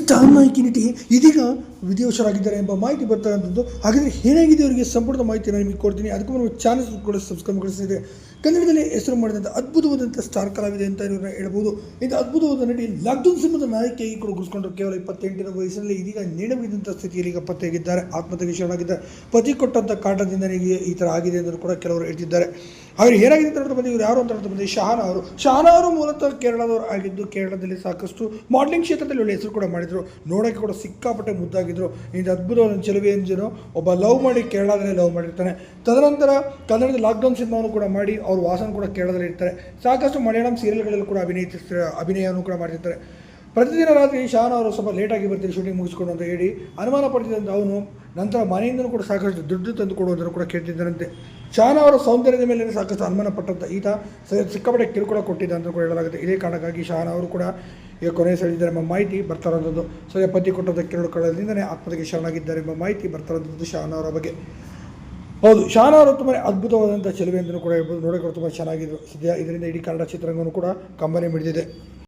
Star ನಾಯಕಿ ನಟಿ ಇದೀಗ ವಿಧಿವಶರಾಗಿದ್ದಾರೆ ಎಂಬ ಮಾಹಿತಿ ಬರ್ತಾರಂಥದ್ದು ಹಾಗಾದರೆ ಏನಾಗಿದೆ ಅವರಿಗೆ ಸಂಪೂರ್ಣ ಮಾಹಿತಿಯನ್ನು ನಿಮಗೆ ಕೊಡ್ತೀನಿ. ಅದಕ್ಕೂ ನಮ್ಮ ಚಾನಲ್ ಕೂಡ ಸಬ್ಸ್ಕ್ರೈಬ್ ಮಾಡಿಸಿದೆ ಕನ್ನಡದಲ್ಲಿ ಹೆಸರು ಮಾಡಿದಂಥ ಅದ್ಭುತವಾದಂಥ ಸ್ಟಾರ್ ಕಲಾವಿದೆ ಅಂತ ಇವ್ರನ್ನ ಹೇಳ್ಬೋದು. ಇಂಥ ಅದ್ಭುತವಾದ ನಟಿ ಲಾಕ್ಡೌನ್ ಸಿನಿಮಾದ ನಾಯಕಿಯಾಗಿ ಕೂಡ ಗುರುಸ್ಕೊಂಡ್ರು ಕೇವಲ ಇಪ್ಪತ್ತೆಂಟರ ವಯಸ್ಸಿನಲ್ಲಿ ಇದೀಗ ನೇಣಬಿದ್ದಂಥ ಸ್ಥಿತಿಯಲ್ಲಿ ಈಗ ಪತ್ತೆಯಾಗಿದ್ದಾರೆ. ಆತ್ಮಹತ್ಯೆಗೆ ಶರಣಾಗಿದ್ದಾರೆ. ಪತಿ ಕೊಟ್ಟಂಥ ಕಾಟದಿಂದ ಈ ಥರ ಆಗಿದೆ ಎಂದು ಕೂಡ ಕೆಲವರು ಹೇಳ್ತಿದ್ದಾರೆ. ಅವರು ಏನಾಗಿದೆ ಅಂತ ಬಂದು ಇವರು ಯಾರು ಅಂತ ಬಂದು ಶಹಾನ ಅವರು ಶಹಾನ ಅವರು ಮೂಲತಃ ಕೇರಳದವರು ಆಗಿದ್ದು ಕೇರಳದಲ್ಲಿ ಸಾಕಷ್ಟು ಮಾಡಲಿಂಗ್ ಕ್ಷೇತ್ರದಲ್ಲಿ ಒಳ್ಳೆ ಹೆಸರು ಕೂಡ ಮಾಡಿದರು ನೋಡೋಕ್ಕೆ ಕೂಡ ಸಿಕ್ಕಾಪಟ್ಟೆ ಮುದ್ದಾಗಿದ್ದರು ಇಂಥ ಅದ್ಭುತವಾದ ಚೆಲುವೆ ಎಂಜಿನು ಒಬ್ಬ ಲವ್ ಮಾಡಿ ಕೇರಳದಲ್ಲಿ ಲವ್ ಮಾಡಿರ್ತಾನೆ. ತದನಂತರ ಕನ್ನಡದ ಲಾಕ್ಡೌನ್ ಸಿನಿಮಾವನ್ನು ಕೂಡ ಮಾಡಿ ಅವ್ರ ವಾಸನ ಕೂಡ ಕೇರಳದಲ್ಲಿ ಇರ್ತಾರೆ. ಸಾಕಷ್ಟು ಮಲಯಾಳಂ ಸೀರಿಯಲ್ಗಳಲ್ಲೂ ಕೂಡ ಅಭಿನಯಿಸ್ತಾರೆ ಅಭಿನಯವನ್ನು ಕೂಡ ಮಾಡಿರ್ತಾರೆ ಪ್ರತಿದಿನ ರಾತ್ರಿ ಶಾನ್ ಅವರು ಸ್ವಲ್ಪ ಲೇಟಾಗಿ ಬರ್ತೀವಿ ಶೂಟಿಂಗ್ ಮುಗಿಸ್ಕೊಂಡು ಅಂತ ಹೇಳಿ ಅನುಮಾನ ಪಡ್ತಿದ್ದಂಥ ಅವನು ನಂತರ ಮನೆಯಿಂದಲೂ ಕೂಡ ಸಾಕಷ್ಟು ದುಡ್ಡು ತಂದು ಕೊಡುವುದನ್ನು ಕೂಡ ಕೇಳ್ತಿದ್ದರಂತೆ. ಶಾನ್ ಅವರ ಸೌಂದರ್ಯದ ಮೇಲೆ ಸಾಕಷ್ಟು ಅನುಮಾನ ಪಟ್ಟಂತ ಈತ ಸಿಕ್ಕಾಪಟ್ಟೆ ಕಿರುಕುಳ ಕೊಟ್ಟಿದ್ದ ಅಂತ ಕೂಡ ಹೇಳಲಾಗುತ್ತೆ. ಇದೇ ಕಾರಣಕ್ಕಾಗಿ ಶಾನ್ ಅವರು ಕೂಡ ಈಗ ಕೊನೆಯ ಸೆಳೆದಿದ್ದಾರೆ ಎಂಬ ಮಾಹಿತಿ ಬರ್ತಾರಂಥದ್ದು ಸೊ ಪತಿ ಕೊಟ್ಟಂಥ ಕಿರುಕುಳದಿಂದಲೇ ಆತ್ಮಹತ್ಯೆಗೆ ಶರಣಾಗಿದ್ದಾರೆ ಎಂಬ ಮಾಹಿತಿ ಬರ್ತಾರಂಥದ್ದು ಶಾನ್ ಅವರ ಬಗ್ಗೆ. ಹೌದು ಶಾನ್ ಅವರು ತುಂಬ ಅದ್ಭುತವಾದಂಥ ಚೆಲುವೆ ಅಂತಲೂ ಕೂಡ ಹೇಳ್ಬೋದು. ನೋಡೋಕೆ ತುಂಬ ಚೆನ್ನಾಗಿದ್ರು ಸದ್ಯ ಇದರಿಂದ ಇಡೀ ಕನ್ನಡ ಚಿತ್ರರಂಗವನ್ನು ಕೂಡ ಕಂಬನಿ ಮಿಡಿದಿದೆ.